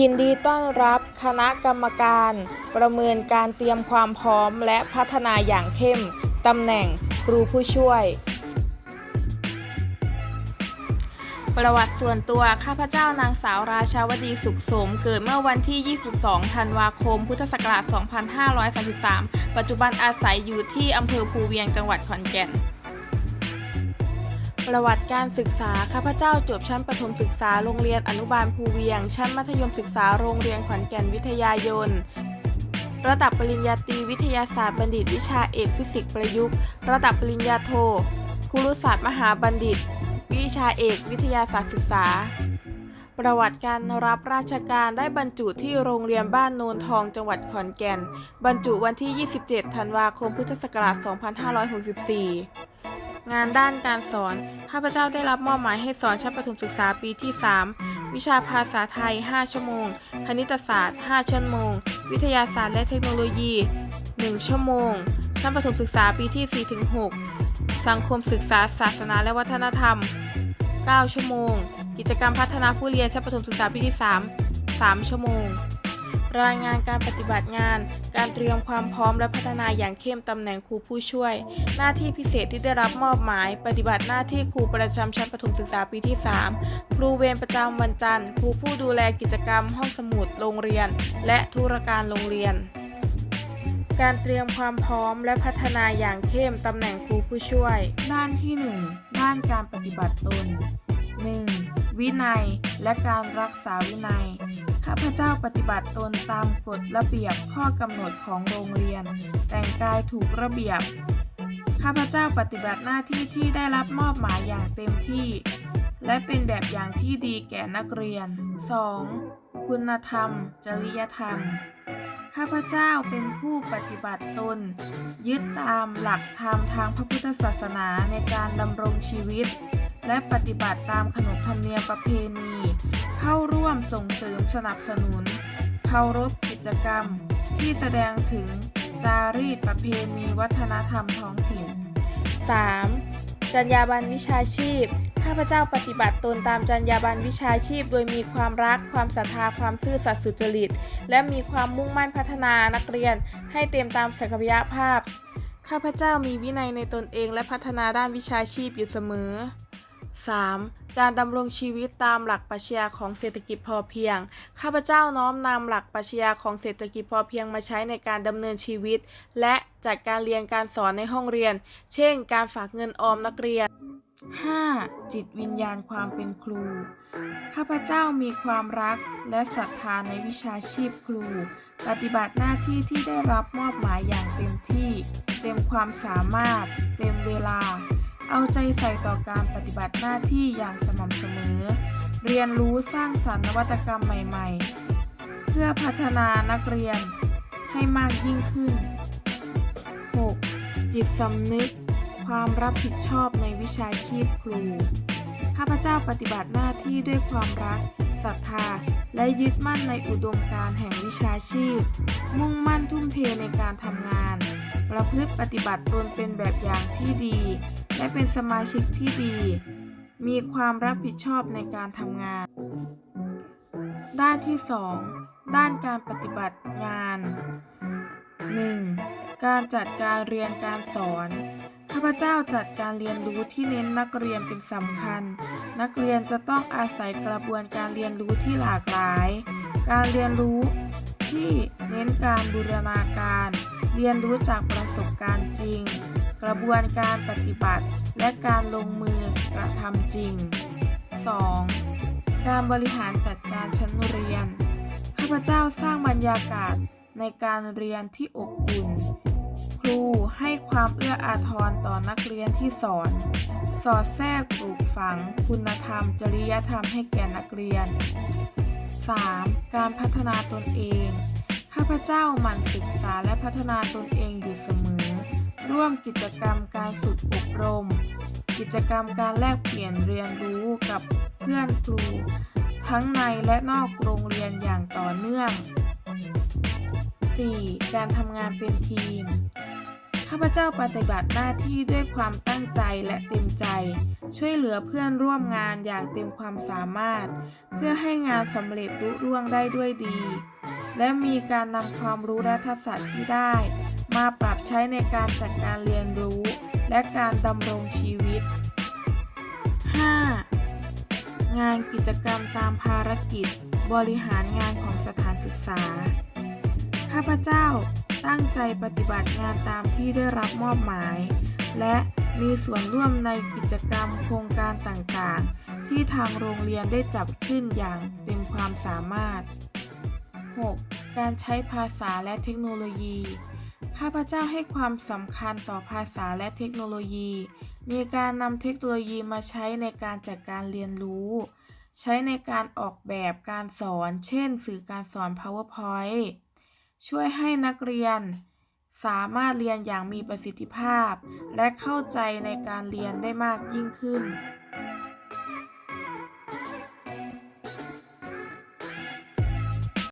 ยินดีต้อนรับคณะกรรมการ ประเมินการเตรียมความพร้อมและพัฒนาอย่างเข้ม ตำแหน่งครูผู้ช่วย ประวัติส่วนตัวข้าพเจ้านางสาวราชาวดีสุขสม เกิดเมื่อวันที่ 22 ธันวาคม พุทธศักราช 2533 ปัจจุบันอาศัยอยู่ที่อำเภอภูเวียงจังหวัดขอนแก่น ประวัติการศึกษา ข้าพเจ้าจบชั้นประถมศึกษาโรงเรียนอนุบาลภูเวียง ชั้นมัธยมศึกษาโรงเรียนขอนแก่นวิทยายน ระดับปริญญาตรีวิทยาศาสตร์บัณฑิตวิชาเอกฟิสิกส์ประยุกต์ ระดับปริญญาโทครุศาสตร์มหาบัณฑิต วิชาเอกวิทยาศาสตร์ศึกษา ประวัติการรับราชการได้บรรจุที่โรงเรียนบ้านโนนทองจังหวัดขอนแก่น บรรจุวันที่ 27 ธันวาคม พุทธศักราช 2564 งานด้านการสอน ข้าพเจ้าได้รับมอบหมายให้สอนชั้นประถมศึกษาปีที่ 3 วิชาภาษาไทย 5 ชั่วโมง คณิตศาสตร์ 5 ชั่วโมง วิทยาศาสตร์และเทคโนโลยี 1 ชั่วโมง ชั้นประถมศึกษาปีที่ 4-6 สังคมศึกษา ศาสนาและวัฒนธรรม 9 ชั่วโมง กิจกรรมพัฒนาผู้เรียนชั้นประถมศึกษาปีที่ 3 3 ชั่วโมง รายงานการปฏิบัติงาน การเตรียมความพร้อมและพัฒนาอย่างเข้มตำแหน่งครูผู้ช่วย หน้าที่พิเศษที่ได้รับมอบหมาย ปฏิบัติหน้าที่ครูประจำชั้นประถมศึกษาปีที่ 3 ครูเวรประจำวันจันทร์ ครูผู้ดูแลกิจกรรม ห้องสมุดโรงเรียน และธุรการโรงเรียน การเตรียมความพร้อมและพัฒนาอย่างเข้มตำแหน่งครูผู้ช่วย ด้านที่ 1 ด้านการปฏิบัติตน 1. วินัย และการรักษาวินัย ข้าพเจ้าปฏิบัติตนตามกฎระเบียบข้อกำหนดของโรงเรียน แต่งกายถูกระเบียบ ข้าพเจ้าปฏิบัติหน้าที่ที่ได้รับมอบหมายอย่างเต็มที่ และเป็นแบบอย่างที่ดีแก่นักเรียน 2. คุณธรรม จริยธรรม ข้าพเจ้าเป็นผู้ปฏิบัติตน ยึดตามหลักธรรมทางพระพุทธศาสนาในการดำรงชีวิต และปฏิบัติตามขนบธรรมเนียมประเพณี เข้าร่วมส่งเสริมสนับสนุนเคารพกิจกรรม ที่แสดงถึงจารีตประเพณีวัฒนธรรมท้องถิ่น 3. จรรยาบรรณวิชาชีพ ข้าพเจ้าปฏิบัติตนตามจรรยาบรรณวิชาชีพ โดยมีความรัก ความศรัทธา ความซื่อสัตย์สุจริต และมีความมุ่งมั่นพัฒนานักเรียน ให้เต็มตามศักยภาพ ข้าพเจ้ามีวินัยในตนเองและพัฒนาด้านวิชาชีพอยู่เสมอ 3. การดำรงชีวิตตามหลักปรัชญาของเศรษฐกิจพอเพียง ข้าพเจ้าน้อมนำหลักปรัชญาของเศรษฐกิจพอเพียงมาใช้ในการดำเนินชีวิต และจัดการเรียนการสอนในห้องเรียน เช่น การฝากเงินออมนักเรียน 5. จิตวิญญาณความเป็นครู ข้าพเจ้ามีความรักและศรัทธาในวิชาชีพครู ปฏิบัติหน้าที่ที่ได้รับมอบหมายอย่างเต็มที่ เต็มความสามารถ เต็มเวลา เอาใจใส่ต่อการปฏิบัติหน้าที่อย่างสม่ำเสมอ เรียนรู้สร้างสรรค์นวัตกรรมใหม่ๆ เพื่อพัฒนานักเรียนให้มากยิ่งขึ้น 6. จิตสำนึก ความรับผิดชอบในวิชาชีพครู ข้าพเจ้าปฏิบัติหน้าที่ด้วยความรักศรัทธา และยึดมั่นในอุดมการณ์แห่งวิชาชีพ มุ่งมั่นทุ่มเทในการทำงาน ประพฤติปฏิบัติตนเป็นแบบอย่างที่ดี และเป็นสมาชิกที่ดี มีความรับผิดชอบในการทำงาน ด้านที่ 2 ด้านการปฏิบัติงาน 1. การจัดการเรียนการสอนข้าพเจ้าจัดการเรียนรู้ที่เน้นนักเรียนเป็นสำคัญ นักเรียนจะต้องอาศัยกระบวนการเรียนรู้ที่หลากหลาย การเรียนรู้ที่เน้นการบูรณาการ เรียนรู้จากประสบการณ์จริง กระบวนการปฏิบัติ และการลงมือกระทำจริง 2. การบริหารจัดการชั้นเรียน ข้าพเจ้าสร้างบรรยากาศในการเรียนที่อบอุ่น ครูให้ความเอื้ออาทรต่อนักเรียนที่สอน สอดแทรกปลูกฝัง คุณธรรม จริยธรรมให้แก่นักเรียน 3. การพัฒนาตนเอง ข้าพเจ้าหมั่นศึกษาและพัฒนาตนเองอยู่เสมอ ร่วมกิจกรรมการฝึกอบรม กิจกรรมการแลกเปลี่ยนเรียนรู้กับเพื่อนครู ทั้งในและนอกโรงเรียนอย่างต่อเนื่อง 4. การทำงานเป็นทีมขข้าพเจ้าปฏิบัติหน้าที่ด้วยความตั้งใจและเต็มใจ ช่วยเหลือเพื่อนร่วมงานอย่างเต็มความสามารถ เพื่อให้งานสำเร็จลุล่วงได้ด้วยดี และมีการนำความรู้และทักษะที่ได้ มาปรับใช้ในการจัดการเรียนรู้ และการดำรงชีวิต 5. งานกิจกรรมตามภารกิจ บริหารงานของสถานศึกษา ข้าพเจ้าตั้งใจปฏิบัติงานตามที่ได้รับมอบหมาย และมีส่วนร่วมในกิจกรรมโครงการต่างๆ ที่ทางโรงเรียนได้จับขึ้นอย่างเต็มความสามารถ 6. การใช้ภาษาและเทคโนโลยี ข้าพเจ้าให้ความสำคัญต่อภาษาและเทคโนโลยี มีการนำเทคโนโลยีมาใช้ในการจัดการเรียนรู้ ใช้ในการออกแบบการสอน เช่น สื่อการสอน PowerPoint ช่วยให้นักเรียน สามารถเรียนอย่างมีประสิทธิภาพ และเข้าใจในการเรียนได้มากยิ่งขึ้น